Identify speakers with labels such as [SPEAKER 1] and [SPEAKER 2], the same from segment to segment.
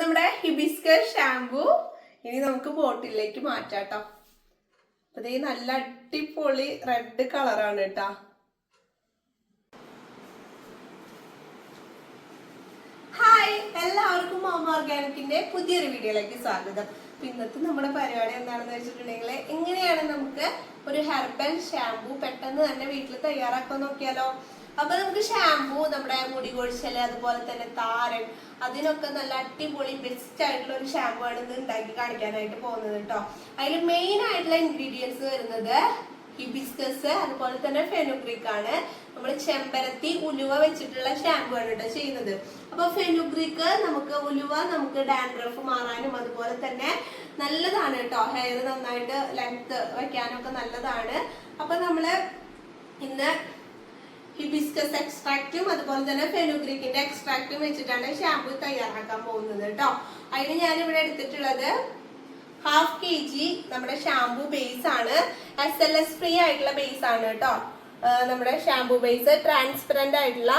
[SPEAKER 1] നമ്മുടെ hibiscus shampoo ഇനി നമുക്ക് ബോട്ടിലേക്ക് മാറ്റാട്ടോ. അപ്പൊ ഇത് നല്ല അടിപൊളി റെഡ് കളറാണ് കേട്ടാ. ഹായ് എല്ലാവർക്കും മാമ ഓർഗാനിക്കിന്റെ പുതിയൊരു വീഡിയോയിലേക്ക് സ്വാഗതം. ഇന്നത്തെ നമ്മുടെ പരിപാടി എന്താണെന്ന് വെച്ചിട്ടുണ്ടെങ്കിൽ എങ്ങനെയാണ് നമുക്ക് ഒരു ഹെർബൽ ഷാംപൂ പെട്ടെന്ന് തന്നെ വീട്ടിൽ തയ്യാറാക്കാൻ നോക്കിയാലോ? അപ്പൊ നമുക്ക് ഷാംപൂ നമ്മുടെ മുടി കൊഴിച്ചൽ അതുപോലെ തന്നെ താരൻ അതിനൊക്കെ നല്ല അടിപൊളി ബെസ്റ്റ് ആയിട്ടുള്ള ഒരു ഷാംപൂ ആണ് ഇത് ഉണ്ടാക്കി കാണിക്കാനായിട്ട് പോകുന്നത് കേട്ടോ അതിൽ മെയിൻ ആയിട്ടുള്ള ഇൻഗ്രീഡിയൻസ് വരുന്നത് ഹിബിസ്കസ് അതുപോലെ തന്നെ ഫെനുഗ്രിക് ആണ്. നമ്മൾ ചെമ്പരത്തി ഉലുവ വെച്ചിട്ടുള്ള ഷാംപൂ ആണ് കേട്ടോ ചെയ്യുന്നത്. അപ്പൊ ഫെനുഗ്രിക് നമുക്ക് ഉലുവ നമുക്ക് ഡാൻഡ്രഫ് മാറാനും അതുപോലെ തന്നെ നല്ലതാണ് കേട്ടോ ഹെയർ നന്നായിട്ട് ലെങ്ത് വെക്കാനൊക്കെ നല്ലതാണ്. അപ്പൊ നമ്മൾ ഇന്ന് ഹിബിസ്കസ് എക്സ്ട്രാക്റ്റും അതുപോലെ തന്നെ ഫെനുഗ്രിക്കിന്റെ എക്സ്ട്രാക്റ്റും വെച്ചിട്ടാണ് ഷാമ്പു തയ്യാറാക്കാൻ പോകുന്നത് കേട്ടോ. അതിന് ഞാൻ ഇവിടെ എടുത്തിട്ടുള്ളത് ഹാഫ് കെ ജി നമ്മുടെ ഷാമ്പു ബേസ് ആണ്. എസ് എൽ എസ് ഫ്രീ ആയിട്ടുള്ള ബേസ് ആണ് കേട്ടോ. നമ്മുടെ ഷാമ്പു ബേസ് ട്രാൻസ്പെറന്റ് ആയിട്ടുള്ള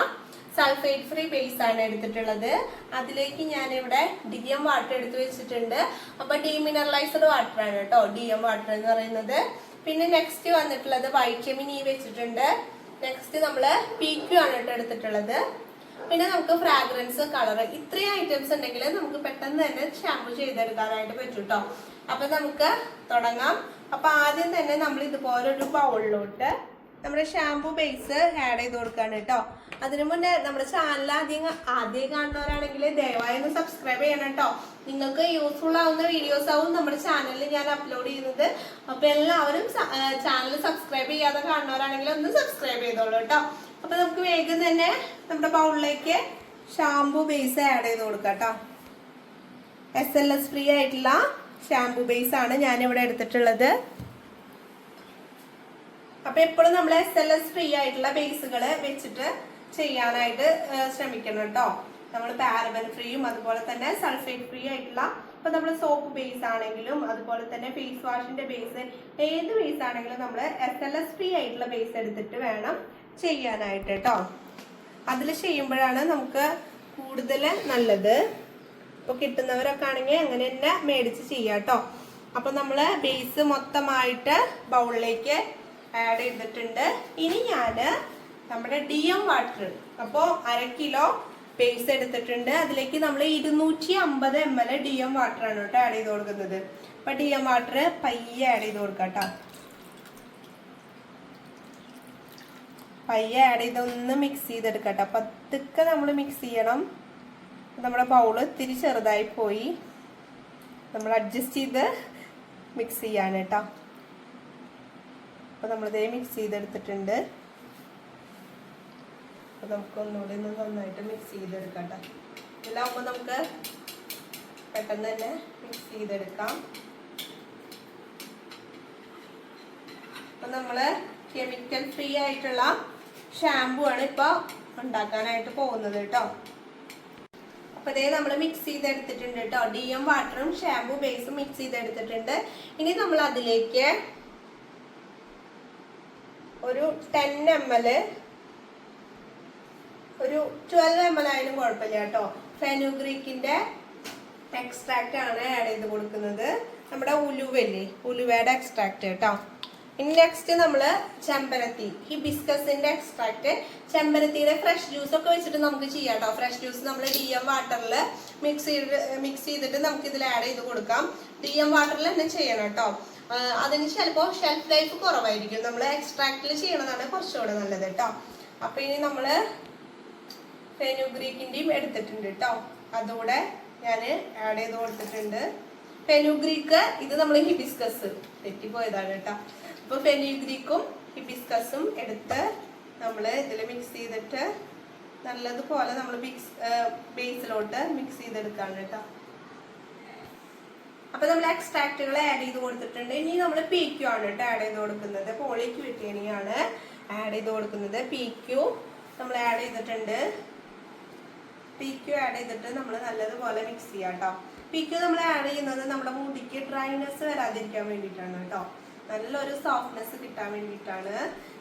[SPEAKER 1] സൾഫേറ്റ് ഫ്രീ ബേസ് ആണ് എടുത്തിട്ടുള്ളത്. അതിലേക്ക് ഞാൻ ഇവിടെ ഡി എം വാട്ടർ എടുത്തു വെച്ചിട്ടുണ്ട്. അപ്പൊ ഡീമിനറലൈസ്ഡ് വാട്ടർ ആണ് കേട്ടോ. ഡി എം വാട്ടർ എന്ന് പറയുന്നത്. പിന്നെ നെക്സ്റ്റ് വന്നിട്ടുള്ളത് വൈറ്റമിൻ ഇ വെച്ചിട്ടുണ്ട്. നെക്സ്റ്റ് നമ്മൾ പി ക്യു ആണ് കേട്ടോ എടുത്തിട്ടുള്ളത്. പിന്നെ നമുക്ക് ഫ്രാഗ്രൻസ് കളർ ഇത്രയും ഐറ്റംസ് ഉണ്ടെങ്കിൽ നമുക്ക് പെട്ടെന്ന് തന്നെ ഷാമ്പു ചെയ്തെടുക്കാനായിട്ട് പറ്റും കേട്ടോ അപ്പൊ നമുക്ക് തുടങ്ങാം. അപ്പൊ ആദ്യം തന്നെ നമ്മൾ ഇതുപോലൊരു ബൗളിലോട്ട് നമ്മുടെ ഷാംപൂ ബേസ് ആഡ് ചെയ്ത് കൊടുക്കാണ് കേട്ടോ. അതിനു മുന്നേ നമ്മുടെ ചാനൽ ആദ്യം ആദ്യം കാണുന്നവരാണെങ്കിൽ ദയവായി ഒന്ന് സബ്സ്ക്രൈബ് ചെയ്യണം കേട്ടോ. നിങ്ങൾക്ക് യൂസ്ഫുൾ ആവുന്ന വീഡിയോസ് ആവും നമ്മുടെ ചാനലിൽ ഞാൻ അപ്ലോഡ് ചെയ്യുന്നത്. അപ്പൊ എല്ലാവരും ചാനൽ സബ്സ്ക്രൈബ് ചെയ്യാതെ കാണുന്നവരാണെങ്കിൽ ഒന്ന് സബ്സ്ക്രൈബ് ചെയ്തോളൂ കേട്ടോ. അപ്പൊ നമുക്ക് വേഗം തന്നെ നമ്മുടെ ബൗളിലേക്ക് ഷാംപൂ ബേസ് ആഡ് ചെയ്ത് കൊടുക്കാം കേട്ടോ. എസ് എൽ എസ് ഫ്രീ ആയിട്ടുള്ള ഷാംപൂ ബേസ് ആണ് ഞാൻ ഇവിടെ എടുത്തിട്ടുള്ളത്. അപ്പൊ എപ്പോഴും നമ്മൾ എസ് എൽ എസ് ഫ്രീ ആയിട്ടുള്ള ബേസുകൾ വെച്ചിട്ട് ചെയ്യാനായിട്ട് ശ്രമിക്കണം കേട്ടോ. നമ്മൾ പാരബൻ ഫ്രീയും അതുപോലെ തന്നെ സൾഫേറ്റ് ഫ്രീ ആയിട്ടുള്ള ഇപ്പൊ നമ്മൾ സോപ്പ് ബേസ് ആണെങ്കിലും അതുപോലെ തന്നെ ഫേസ് വാഷിന്റെ ബേസ് ഏത് ബേസ് ആണെങ്കിലും നമ്മൾ എസ് എൽ എസ് ഫ്രീ ആയിട്ടുള്ള ബേസ് എടുത്തിട്ട് വേണം ചെയ്യാനായിട്ട് കേട്ടോ. അതിൽ ചെയ്യുമ്പോഴാണ് നമുക്ക് കൂടുതൽ നല്ലത്. ഇപ്പൊ കിട്ടുന്നവരൊക്കെ ആണെങ്കിൽ അങ്ങനെ തന്നെ മേടിച്ച് ചെയ്യാം കേട്ടോ. അപ്പൊ നമ്മൾ ബേസ് മൊത്തമായിട്ട് ബൗളിലേക്ക് ആഡ് ചെയ്തിട്ടുണ്ട്. ഇനി ഞാൻ നമ്മുടെ ഡി എം വാട്ടർ അപ്പോൾ അര കിലോ പേസ്റ്റ് എടുത്തിട്ടുണ്ട്. അതിലേക്ക് നമ്മൾ ഇരുന്നൂറ്റി അമ്പത് M L D M water ആണ് കേട്ടോ ആഡ് ചെയ്ത് കൊടുക്കുന്നത്. അപ്പൊ ഡി എം വാട്ടർ പയ്യെ ആഡ് ചെയ്ത് കൊടുക്കാം കേട്ടോ. പയ്യെ ആഡ് ചെയ്ത് ഒന്ന് മിക്സ് ചെയ്തെടുക്കട്ടെ പതുക്കെ നമ്മൾ മിക്സ് ചെയ്യണം. നമ്മുടെ ബൗൾ ഇത്തിരി ചെറുതായി പോയി. നമ്മൾ അഡ്ജസ്റ്റ് ചെയ്ത് മിക്സ് ചെയ്യാണ് കേട്ടോ. അപ്പൊ നമ്മളിതേ മിക്സ് ചെയ്തെടുത്തിട്ടുണ്ട്. അപ്പോൾ നമുക്ക് ഒന്നുകൂടി ഒന്ന് നന്നായിട്ട് മിക്സ് ചെയ്തെടുക്കാം കേട്ടോ ഇതിലാവുമ്പോൾ നമുക്ക് പെട്ടെന്ന് തന്നെ മിക്സ് ചെയ്തെടുക്കാം. അപ്പം നമ്മൾ കെമിക്കൽ ഫ്രീ ആയിട്ടുള്ള ഷാമ്പു ആണ് ഇപ്പോൾ ഉണ്ടാക്കാനായിട്ട് പോകുന്നത് കേട്ടോ അപ്പോൾ ഇതേ നമ്മൾ മിക്സ് ചെയ്തെടുത്തിട്ടുണ്ട് കേട്ടോ ഡി എം വാട്ടറും ഷാമ്പു ബേസും മിക്സ് ചെയ്തെടുത്തിട്ടുണ്ട്. ഇനി നമ്മൾ അതിലേക്ക് ഒരു ടെൻ എം എൽ ഒരു ട്വൽവ് എം എൽ ആയാലും കുഴപ്പമില്ല കേട്ടോ. ഫെനുഗ്രീക്കിന്റെ എക്സ്ട്രാക്റ്റ് ആണ് ആഡ് ചെയ്ത് കൊടുക്കുന്നത്. നമ്മുടെ ഉലുവല്ലേ ഉലുവയുടെ എക്സ്ട്രാക്റ്റ് കേട്ടോ. ഇനി നെക്സ്റ്റ് നമ്മൾ ചെമ്പരത്തി ഈ ബിസ്കസിന്റെ എക്സ്ട്രാക്റ്റ് ചെമ്പരത്തിയുടെ ഫ്രഷ് ജ്യൂസ് ഒക്കെ വെച്ചിട്ട് നമുക്ക് ചെയ്യാം കേട്ടോ. ഫ്രഷ് ജ്യൂസ് നമ്മൾ ഡി എം വാട്ടറിൽ മിക്സ് ചെയ്ത് മിക്സ് ചെയ്തിട്ട് നമുക്ക് ഇതിൽ ആഡ് ചെയ്ത് കൊടുക്കാം. ഡി എം വാട്ടറിൽ തന്നെ ചെയ്യണം കേട്ടോ. അതിന് ചിലപ്പോൾ ഷെൽഫ് ലൈഫ് കുറവായിരിക്കും. നമ്മൾ എക്സ്ട്രാക്റ്റിൽ ചെയ്യണതാണ് കുറച്ചുകൂടെ നല്ലത് കേട്ടോ അപ്പം ഇനി നമ്മൾ ഫെനുഗ്രീക്കിന്റെയും എടുത്തിട്ടുണ്ട് കേട്ടോ അതുകൂടെ ഞാൻ ആഡ് ചെയ്ത് കൊടുത്തിട്ടുണ്ട്. ഫെനുഗ്രീക്ക് ഇത് നമ്മൾ ഹിബിസ്കസ് തെറ്റിപ്പോയതാണ് കേട്ടോ അപ്പോൾ ഫെനുഗ്രീക്കും ഹിബിസ്കസും എടുത്ത് നമ്മൾ ഇതിൽ മിക്സ് ചെയ്തിട്ട് നല്ലതുപോലെ നമ്മൾ മിക്സ് ബേസിലോട്ട് മിക്സ് ചെയ്തെടുക്കാണ് കേട്ടോ അപ്പൊ നമ്മൾ എക്സ്ട്രാക്റ്റുകൾ ആഡ് ചെയ്ത് കൊടുത്തിട്ടുണ്ട്. ഇനി നമ്മൾ പി ക്യു ആണ് കേട്ടോ ആഡ് ചെയ്ത് കൊടുക്കുന്നത്. പോളിക്ക് വിറ്റേണിയാണ് ആഡ് ചെയ്ത് കൊടുക്കുന്നത് പി ക്യു നമ്മൾ ആഡ് ചെയ്തിട്ടുണ്ട്. പി ക്യു ആഡ് ചെയ്തിട്ട് നമ്മൾ നല്ലതുപോലെ മിക്സ് ചെയ്യാം കേട്ടോ. പി ക്യു നമ്മൾ ആഡ് ചെയ്യുന്നത് നമ്മുടെ മുടിക്ക് ഡ്രൈനെസ് വരാതിരിക്കാൻ വേണ്ടിയിട്ടാണ് കേട്ടോ. നല്ലൊരു സോഫ്റ്റ്നെസ് കിട്ടാൻ വേണ്ടിയിട്ടാണ്.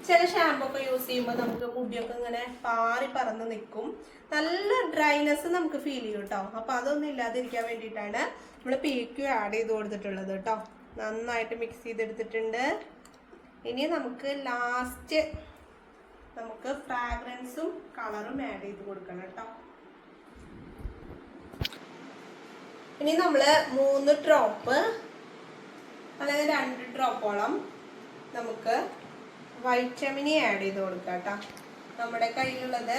[SPEAKER 1] ചില ഷാമ്പു ഒക്കെ യൂസ് ചെയ്യുമ്പോൾ നമുക്ക് മുടിയൊക്കെ ഇങ്ങനെ പാറി പറന്ന് നിൽക്കും. നല്ല ഡ്രൈനെസ് നമുക്ക് ഫീൽ ചെയ്യും കേട്ടോ അപ്പൊ അതൊന്നും ഇല്ലാതിരിക്കാൻ വേണ്ടിയിട്ടാണ് നമ്മൾ പി ക്യു ആഡ് ചെയ്ത് കൊടുത്തിട്ടുള്ളത് കേട്ടോ നന്നായിട്ട് മിക്സ് ചെയ്തെടുത്തിട്ടുണ്ട്. ഇനി നമുക്ക് ലാസ്റ്റ് നമുക്ക് ഫ്രാഗ്രൻസും കളറും ആഡ് ചെയ്ത് കൊടുക്കണം കേട്ടോ ഇനി നമ്മൾ മൂന്ന് ഡ്രോപ്പ് അല്ലെങ്കിൽ രണ്ട് ഡ്രോപ്പോളം നമുക്ക് വൈറ്റമിനി ആഡ് ചെയ്ത് കൊടുക്കാം കേട്ടോ. നമ്മുടെ കയ്യിലുള്ളത്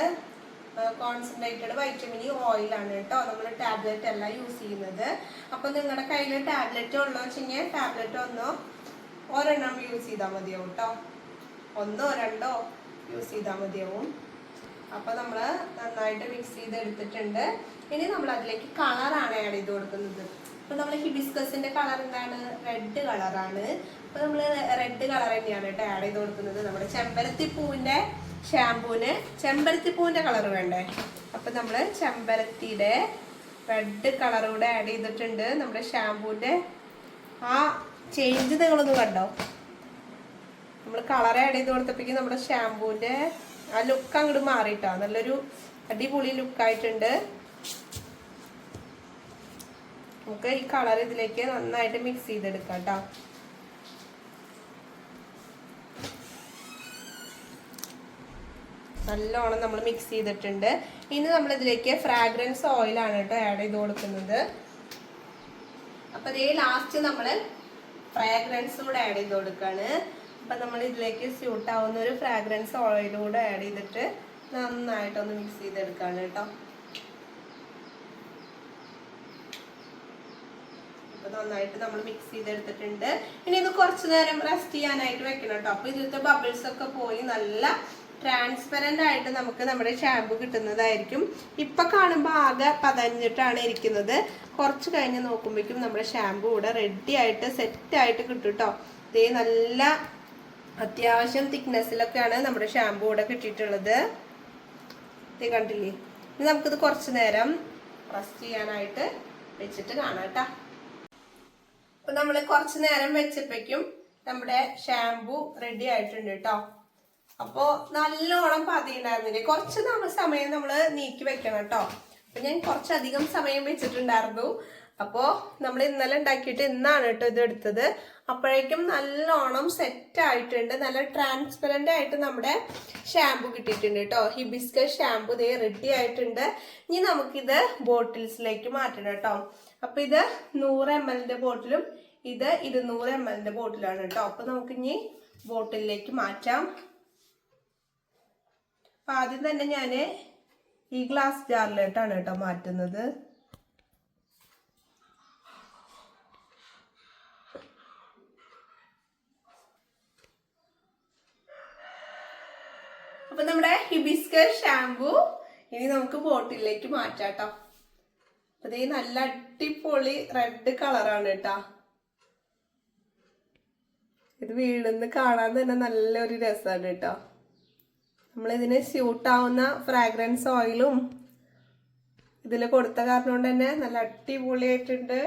[SPEAKER 1] കോൺസെൻട്രേറ്റഡ് വൈറ്റമിനി ഓയിലാണ് കേട്ടോ. നമ്മൾ ടാബ്ലറ്റ് അല്ല യൂസ് ചെയ്യുന്നത്. അപ്പോൾ നിങ്ങളുടെ കയ്യിൽ ടാബ്ലറ്റ് ഉള്ളോ വെച്ചാൽ ടാബ്ലറ്റ് ഒന്നോ ഒരെണ്ണം യൂസ് ചെയ്താൽ മതിയാവും കേട്ടോ. ഒന്നോ രണ്ടോ യൂസ് ചെയ്താൽ മതിയാവും. അപ്പോൾ നമ്മൾ നന്നായിട്ട് മിക്സ് ചെയ്ത് എടുത്തിട്ടുണ്ട് ഇനി നമ്മൾ അതിലേക്ക് കളറാണ് ആഡ് ചെയ്ത് കൊടുക്കുന്നത്. അപ്പോൾ നമ്മൾ ഹിബിസ്കസിന്റെ കളർ എന്താണ്? റെഡ് കളറാണ് അപ്പോൾ നമ്മൾ റെഡ് കളർ തന്നെയാണ് കേട്ടോ ആഡ് ചെയ്ത് കൊടുക്കുന്നത്. നമ്മുടെ ചെമ്പരത്തി പൂവിന്റെ ഷാമ്പൂവിന് ചെമ്പരത്തി പൂവിന്റെ കളർ വേണ്ടേ? അപ്പോൾ നമ്മൾ ചെമ്പരത്തിയുടെ റെഡ് കളർ കൂടെ ആഡ് ചെയ്തിട്ടുണ്ട്. നമ്മുടെ ഷാമ്പൂവിന്റെ ആ ചേഞ്ച് നിങ്ങളൊന്ന് കണ്ടോ? നമ്മൾ കളർ ആഡ് ചെയ്ത് കൊടുത്തപ്പോഴേക്കും നമ്മുടെ ഷാമ്പൂവിന്റെ ആ ലുക്ക് അങ്ങോട്ട് മാറിയിട്ടാ നല്ലൊരു അടിപൊളി ലുക്കായിട്ടുണ്ട് നമുക്ക് ഈ കളർ ഇതിലേക്ക് നന്നായിട്ട് മിക്സ് ചെയ്തെടുക്കാം കേട്ടോ നല്ലോണം നമ്മൾ മിക്സ് ചെയ്തിട്ടുണ്ട്. ഇനി നമ്മൾ ഇതിലേക്ക് ഫ്രാഗ്രൻസ് ഓയിലാണ് കേട്ടോ ആഡ് ചെയ്ത് കൊടുക്കുന്നത്. അപ്പൊ ഇതേ ലാസ്റ്റ് നമ്മൾ ഫ്രാഗ്രൻസ് കൂടെ ആഡ് ചെയ്ത് കൊടുക്കാണ്. അപ്പൊ നമ്മൾ ഇതിലേക്ക് സ്യൂട്ട് ആവുന്ന ഒരു ഫ്രാഗ്രൻസ് ഓയിലൂടെ ആഡ് ചെയ്തിട്ട് നന്നായിട്ടൊന്ന് മിക്സ് ചെയ്തെടുക്കാണ് കേട്ടോ നന്നായിട്ട് നമ്മൾ മിക്സ് ചെയ്തെടുത്തിട്ടുണ്ട്. ഇനി ഇത് കുറച്ചു നേരം റെസ്റ്റ് ചെയ്യാനായിട്ട് വെക്കണം കേട്ടോ. അപ്പൊ ഇതിലത്തെ ബബിൾസ് ഒക്കെ പോയി നല്ല ട്രാൻസ്പെറന്റ് ആയിട്ട് നമുക്ക് നമ്മുടെ ഷാമ്പു കിട്ടുന്നതായിരിക്കും. ഇപ്പൊ കാണുമ്പോൾ ആകെ പതഞ്ഞിട്ടാണ് ഇരിക്കുന്നത്. കുറച്ച് കഴിഞ്ഞ് നോക്കുമ്പോഴേക്കും നമ്മുടെ ഷാമ്പു ഇവിടെ റെഡി ആയിട്ട് സെറ്റ് ആയിട്ട് കിട്ടും കേട്ടോ. ഇതേ നല്ല അത്യാവശ്യം തിക്നെസ്സിലൊക്കെയാണ് നമ്മുടെ ഷാമ്പു ഇവിടെ കിട്ടിയിട്ടുള്ളത്. ഇത് കണ്ടില്ലേ? ഇനി നമുക്കിത് കുറച്ച് നേരം റെസ്റ്റ് ചെയ്യാനായിട്ട് വെച്ചിട്ട് കാണാം കേട്ടോ. അപ്പൊ നമ്മൾ കുറച്ച് നേരം വെച്ചപ്പോഴേക്കും നമ്മുടെ ഷാംപൂ റെഡി ആയിട്ടുണ്ട് കേട്ടോ അപ്പോ നല്ലോണം പതിയുണ്ടായിരുന്നില്ലേ? കുറച്ച് നമ്മൾ സമയം നമ്മൾ നീക്കി വെക്കണം കേട്ടോ അപ്പൊ ഞാൻ കുറച്ചധികം സമയം വെച്ചിട്ടുണ്ടായിരുന്നു. അപ്പോ നമ്മൾ ഇന്നലെ ഉണ്ടാക്കിയിട്ട് ഇന്നാണ് കേട്ടോ ഇത് എടുത്തത്. അപ്പോഴേക്കും നല്ലോണം സെറ്റ് ആയിട്ടുണ്ട്. നല്ല ട്രാൻസ്പെറന്റ് ആയിട്ട് നമ്മുടെ ഷാമ്പു കിട്ടിയിട്ടുണ്ട് കേട്ടോ ഹിബിസ്കസ് ഷാമ്പു ഇതേ റെഡി ആയിട്ടുണ്ട്. ഇനി നമുക്കിത് ബോട്ടിൽസിലേക്ക് മാറ്റണം കേട്ടോ അപ്പൊ ഇത് നൂറ് എം എല്ലിന്റെ ബോട്ടിലും ഇത് ഇരുന്നൂറ് എം എല്ലിന്റെ ബോട്ടിലാണ് കേട്ടോ. അപ്പൊ നമുക്ക് ഇനി ബോട്ടിലേക്ക് മാറ്റാം. അപ്പൊ ആദ്യം തന്നെ ഞാൻ ഈ ഗ്ലാസ് ജാറിലോട്ടാണ് കേട്ടോ മാറ്റുന്നത്. അപ്പൊ നമ്മുടെ ഹിബിസ്കർ ഷാംപൂ ഇനി നമുക്ക് ബോട്ടിലേക്ക് മാറ്റാട്ടോ അപ്പൊ ഇത് നല്ല അടിപൊളി റെഡ് കളറാണ് കേട്ടാ. ഇത് വീണെന്ന് കാണാൻ തന്നെ നല്ലൊരു രസമാണ് കേട്ടോ. നമ്മളിതിന് സ്യൂട്ടാവുന്ന ഫ്രാഗ്രൻസ് ഓയിലും ഇതിൽ കൊടുത്ത കാരണം കൊണ്ട് തന്നെ നല്ല അടിപൊളിയായിട്ടുണ്ട്.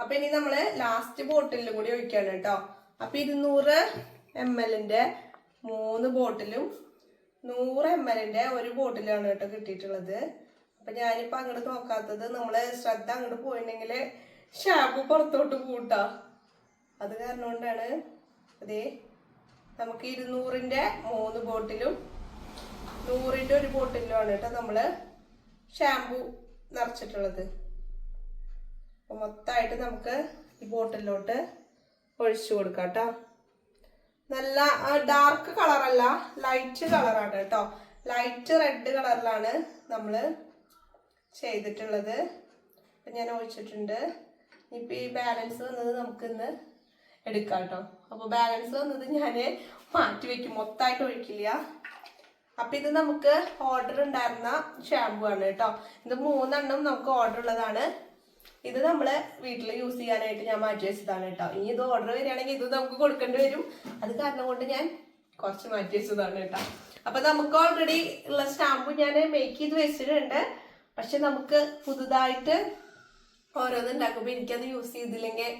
[SPEAKER 1] അപ്പൊ ഇനി നമ്മൾ ലാസ്റ്റ് ബോട്ടിലും കൂടി ഒഴിക്കാണ് കേട്ടോ. അപ്പൊ ഇരുന്നൂറ് എം എല്ലിന്റെ മൂന്ന് ബോട്ടിലും നൂറ് എം എല്ലിന്റെ ഒരു ബോട്ടിലാണ് കേട്ടോ കിട്ടിയിട്ടുള്ളത്. അപ്പൊ ഞാനിപ്പോ അങ്ങോട്ട് നോക്കാത്തത് നമ്മൾ ശ്രദ്ധ അങ്ങോട്ട് പോയിട്ടുണ്ടെങ്കിൽ ഷാമ്പു പുറത്തോട്ട് കൂട്ടാ അത് കാരണം കൊണ്ടാണ് അതേ നമുക്ക് ഇരുന്നൂറിന്റെ മൂന്ന് ബോട്ടിലും നൂറിന്റെ ഒരു ബോട്ടിലുമാണ് കേട്ടോ നമ്മൾ ഷാമ്പു നിറച്ചിട്ടുള്ളത്. അപ്പൊ മൊത്തമായിട്ട് നമുക്ക് ഈ ബോട്ടിലോട്ട് ഒഴിച്ചു കൊടുക്കാം കേട്ടോ നല്ല ഡാർക്ക് കളറല്ല ലൈറ്റ് കളറാണ് കേട്ടോ. ലൈറ്റ് റെഡ് കളറിലാണ് നമ്മൾ ചെയ്തിട്ടുള്ളത്. അപ്പം ഞാൻ ഒഴിച്ചിട്ടുണ്ട്. ഇപ്പം ഈ ബാലൻസ് വന്നത് നമുക്കിന്ന് എടുക്കാം കേട്ടോ. അപ്പോൾ ബാലൻസ് വന്നത് ഞാൻ മാറ്റി വെക്കും. മൊത്തമായിട്ട് ഒഴിക്കില്ല. അപ്പം ഇത് നമുക്ക് ഓർഡർ ഉണ്ടായിരുന്ന ഷാമ്പു ആണ് കേട്ടോ. ഇത് മൂന്നെണ്ണം നമുക്ക് ഓർഡർ ഉള്ളതാണ്. ഇത് നമ്മളെ വീട്ടിൽ യൂസ് ചെയ്യാനായിട്ട് ഞാൻ മാറ്റി വെച്ചതാണ് കേട്ടോ. ഇനി ഇത് ഓർഡർ വരികയാണെങ്കിൽ ഇത് നമുക്ക് കൊടുക്കേണ്ടി വരും. അത് കാരണം കൊണ്ട് ഞാൻ കുറച്ച് മാറ്റി വെച്ചതാണ് കേട്ടോ. അപ്പൊ നമുക്ക് ഓൾറെഡി ഉള്ള സ്റ്റാമ്പ് ഞാൻ മേക്ക് ചെയ്ത് വെച്ചിട്ടുണ്ട്. പക്ഷെ നമുക്ക് പുതുതായിട്ട് ഓരോന്ന് ഉണ്ടാക്കുമ്പോൾ എനിക്കത് യൂസ് ചെയ്തില്ലെങ്കിൽ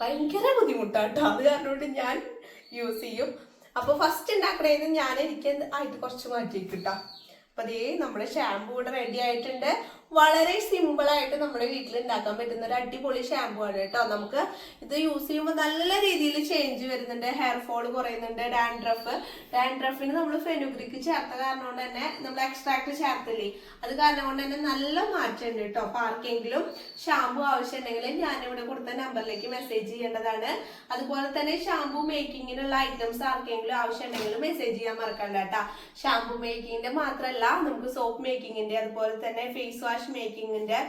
[SPEAKER 1] ഭയങ്കര ബുദ്ധിമുട്ടാട്ടോ അത് കാരണം കൊണ്ട് ഞാൻ യൂസ് ചെയ്യും. അപ്പോൾ ഫസ്റ്റ് ഉണ്ടാക്കണേന്ന് ഞാൻ എനിക്ക് ആയിട്ട് കുറച്ച് മാറ്റി കിട്ടാം. അപ്പൊ അതേ നമ്മുടെ ഷാമ്പൂ ഇവിടെ റെഡി ആയിട്ടുണ്ട്. വളരെ സിമ്പിൾ ആയിട്ട് നമ്മുടെ വീട്ടിൽ ഉണ്ടാക്കാൻ പറ്റുന്ന ഒരു അടിപൊളി ഷാമ്പു ആണ് കേട്ടോ. നമുക്ക് ഇത് യൂസ് ചെയ്യുമ്പോൾ നല്ല രീതിയിൽ ചേഞ്ച് വരുന്നുണ്ട്. ഹെയർ ഫോൾ കുറയുന്നുണ്ട് ഡാൻഡ്രഫ് ഡാൻഡ്രഫിന് നമ്മൾ ഫെനുഗ്രിക്ക് ചേർത്ത കാരണം കൊണ്ട് തന്നെ നമ്മൾ എക്സ്ട്രാക്ട് ചേർത്തില്ലേ? അത് കാരണം കൊണ്ട് തന്നെ നല്ല മാറ്റമുണ്ട് കേട്ടോ. അപ്പൊ ആർക്കെങ്കിലും ഷാമ്പു ആവശ്യമുണ്ടെങ്കിൽ ഞാനിവിടെ കൊടുത്ത നമ്പറിലേക്ക് മെസ്സേജ് ചെയ്യേണ്ടതാണ്. അതുപോലെ തന്നെ ഷാമ്പു മേക്കിങ്ങിനുള്ള ഐറ്റംസ് ആർക്കെങ്കിലും ആവശ്യമുണ്ടെങ്കിൽ മെസ്സേജ് ചെയ്യാൻ മറക്കണ്ട കേട്ടാ. ഷാമ്പു മേക്കിങ്ങിന്റെ മാത്രമല്ല നമുക്ക് സോപ്പ് മേക്കിങ്ങിന്റെ അതുപോലെ തന്നെ ഫേസ് വാഷ് മേക്കിങ്ങിന്റെ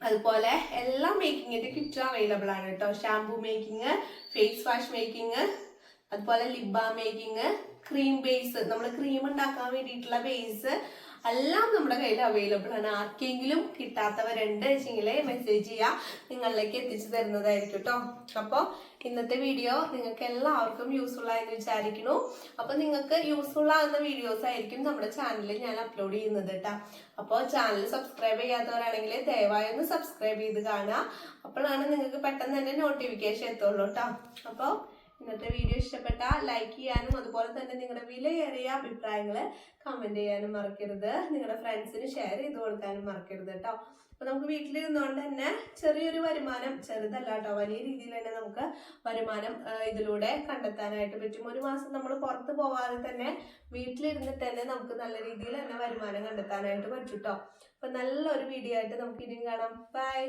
[SPEAKER 1] അതുപോലെ എല്ലാ മേക്കിങ്ങിന്റെ കിറ്റും അവൈലബിൾ ആണ് കേട്ടോ shampoo making face wash making അതുപോലെ lip balm making cream base നമ്മൾ ക്രീം ഉണ്ടാക്കാൻ വേണ്ടിയിട്ടുള്ള ബേസ് എല്ലാം നമ്മുടെ കയ്യിൽ അവൈലബിൾ ആണ്. ആർക്കെങ്കിലും കിട്ടാത്തവരുണ്ട് വെച്ചെങ്കിൽ മെസ്സേജ് ചെയ്യാം. നിങ്ങളിലേക്ക് എത്തിച്ചു തരുന്നതായിരിക്കും കേട്ടോ അപ്പോൾ ഇന്നത്തെ വീഡിയോ നിങ്ങൾക്ക് എല്ലാവർക്കും യൂസ്ഫുൾ ആയെന്ന് വിചാരിക്കുന്നു. അപ്പോൾ നിങ്ങൾക്ക് യൂസ്ഫുൾ ആകുന്ന വീഡിയോസ് ആയിരിക്കും നമ്മുടെ ചാനലിൽ ഞാൻ അപ്ലോഡ് ചെയ്യുന്നത് കേട്ടോ അപ്പോൾ ചാനൽ സബ്സ്ക്രൈബ് ചെയ്യാത്തവരാണെങ്കിൽ ദയവായി ഒന്ന് സബ്സ്ക്രൈബ് ചെയ്ത് കാണുക. അപ്പോഴാണ് നിങ്ങൾക്ക് പെട്ടെന്ന് തന്നെ നോട്ടിഫിക്കേഷൻ എത്തുള്ളൂ കേട്ടോ അപ്പോൾ ഇന്നത്തെ വീഡിയോ ഇഷ്ടപ്പെട്ടാൽ ലൈക്ക് ചെയ്യാനും അതുപോലെ തന്നെ നിങ്ങളുടെ വിലയേറിയ അഭിപ്രായങ്ങൾ കമന്റ് ചെയ്യാനും മറക്കരുത്. നിങ്ങളുടെ ഫ്രണ്ട്സിന് ഷെയർ ചെയ്ത് കൊടുക്കാനും മറക്കരുത് കേട്ടോ അപ്പോൾ നമുക്ക് വീട്ടിലിരുന്നുകൊണ്ട് തന്നെ ചെറിയൊരു വരുമാനം ചെറുതല്ല കേട്ടോ വലിയ രീതിയിൽ തന്നെ നമുക്ക് വരുമാനം ഇതിലൂടെ കണ്ടെത്താനായിട്ട് പറ്റും. ഒരു മാസം നമ്മൾ പുറത്ത് പോവാതെ തന്നെ വീട്ടിലിരുന്നിട്ട് തന്നെ നമുക്ക് നല്ല രീതിയിൽ തന്നെ വരുമാനം കണ്ടെത്താനായിട്ട് പറ്റും കേട്ടോ അപ്പം നല്ലൊരു വീഡിയോ ആയിട്ട് നമുക്ക് ഇനിയും കാണാം. ബൈ